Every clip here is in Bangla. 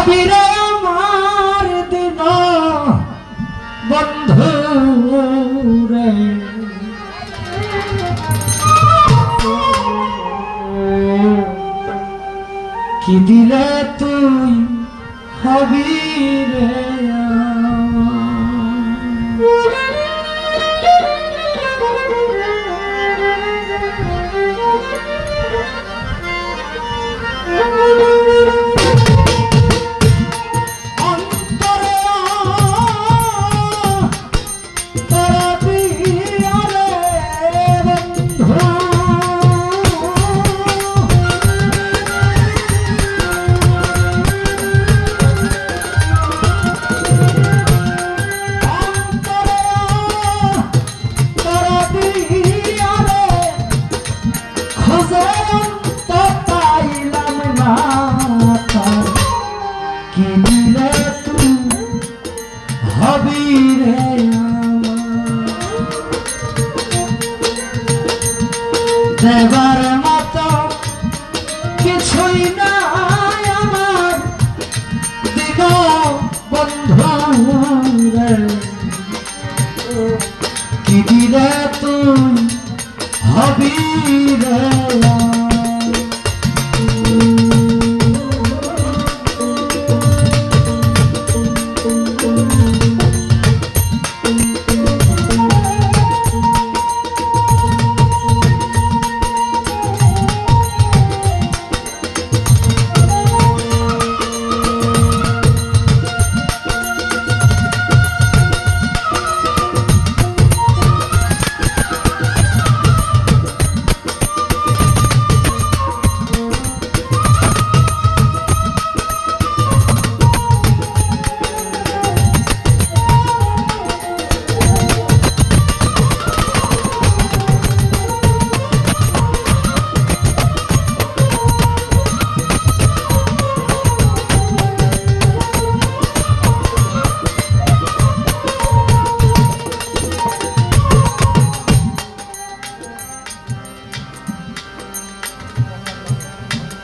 হবিরে আমার দিন বন্ধু রে। কি দিলে তুই হবি রে?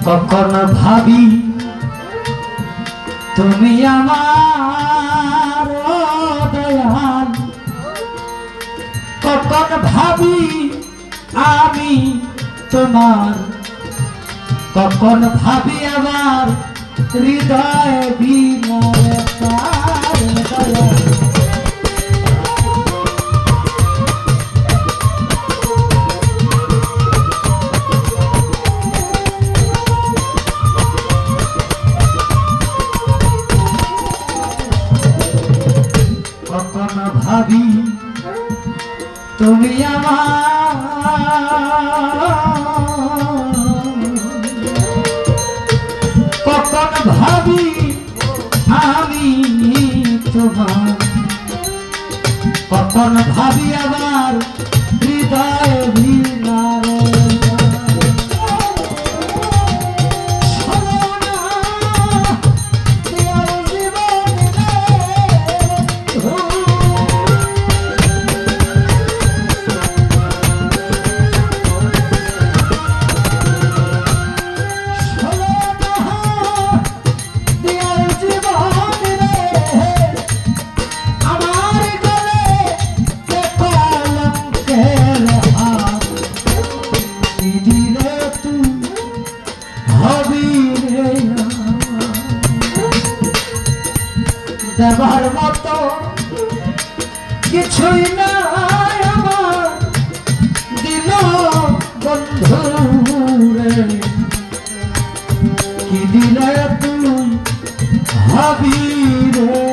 কখন ভাবি তুমি আমার দয়াল কখন ভাবি আমি তোমার। কখন ভাবি আমার হৃদয় বিমরে কখন ভাবি আমি তোমার। কখন ভাবি আমার দিলে তুই ভাবি রে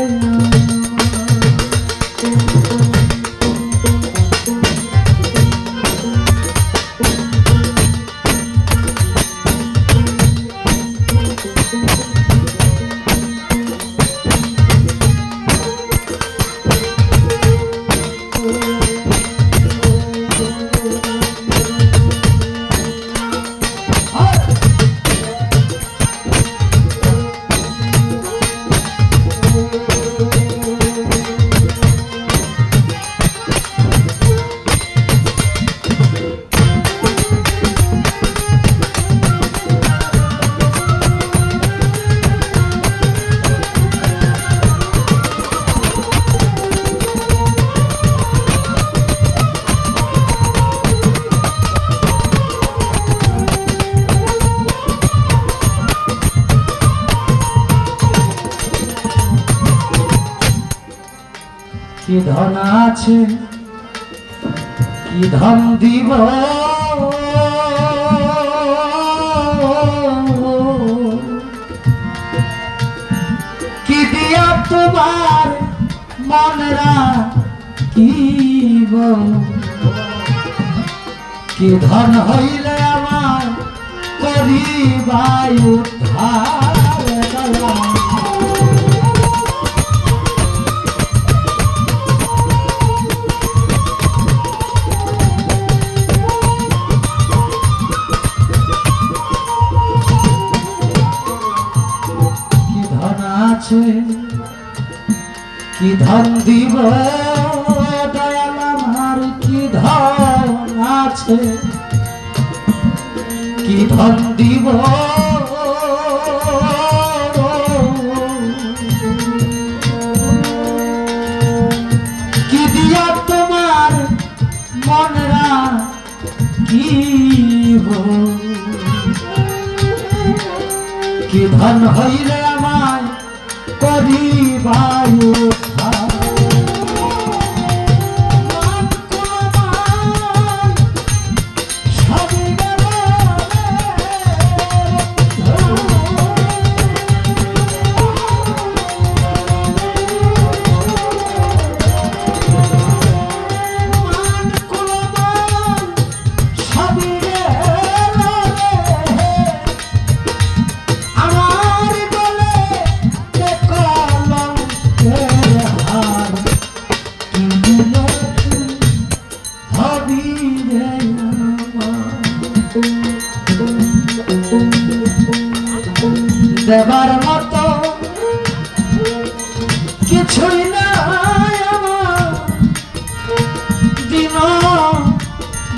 কি ধন আছে? কি ধন দিব? কি দিয়া তোমার মনরা কি কি ধন হইলে আমার করিবাই উদ্ধার আছে কি ধন দিব? দয়াল আমার কি ধন আছে? কি ধন দিব? কি দিয়া তোমার মনরা কি কি ধন হইলে আমায় বায়ু দেবার মতো কিছুই আমার। দিন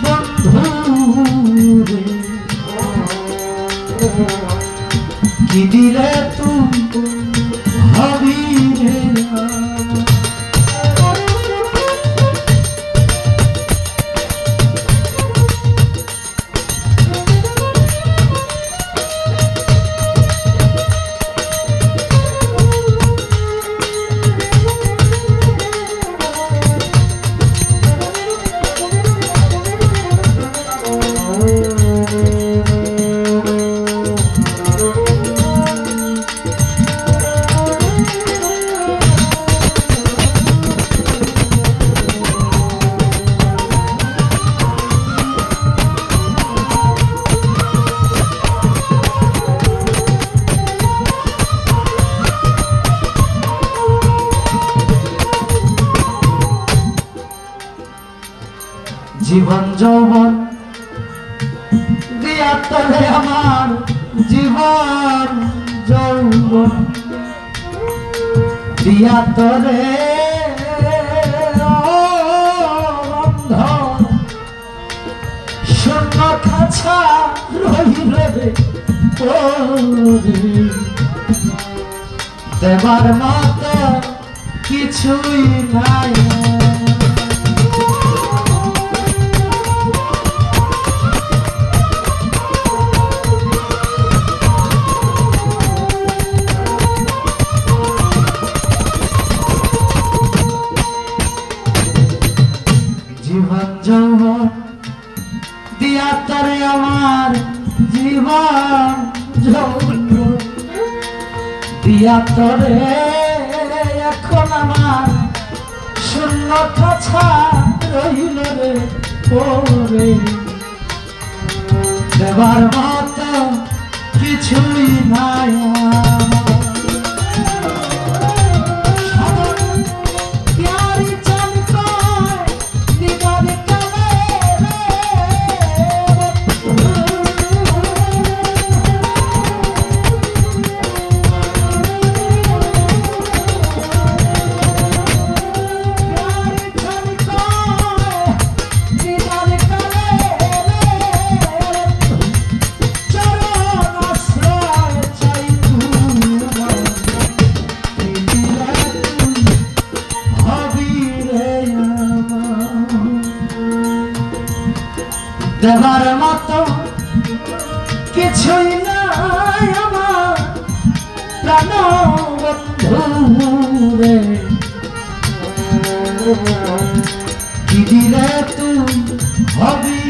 বন্ধু কি দিলে তুমি হবি? জীবন যৌবন দিয়া তলে আমার জীবন যৌবন। দিয়া রহিলে দেবার মতো কিছুই নাই। তরে এখন আমার শূন্য কথা রহিল রে পরে দেবার মতো কিছুই নাই দেবার মতো কিছুই নাই আমার। প্রাণ বন্ধু রে কি দিলে তুই হবি?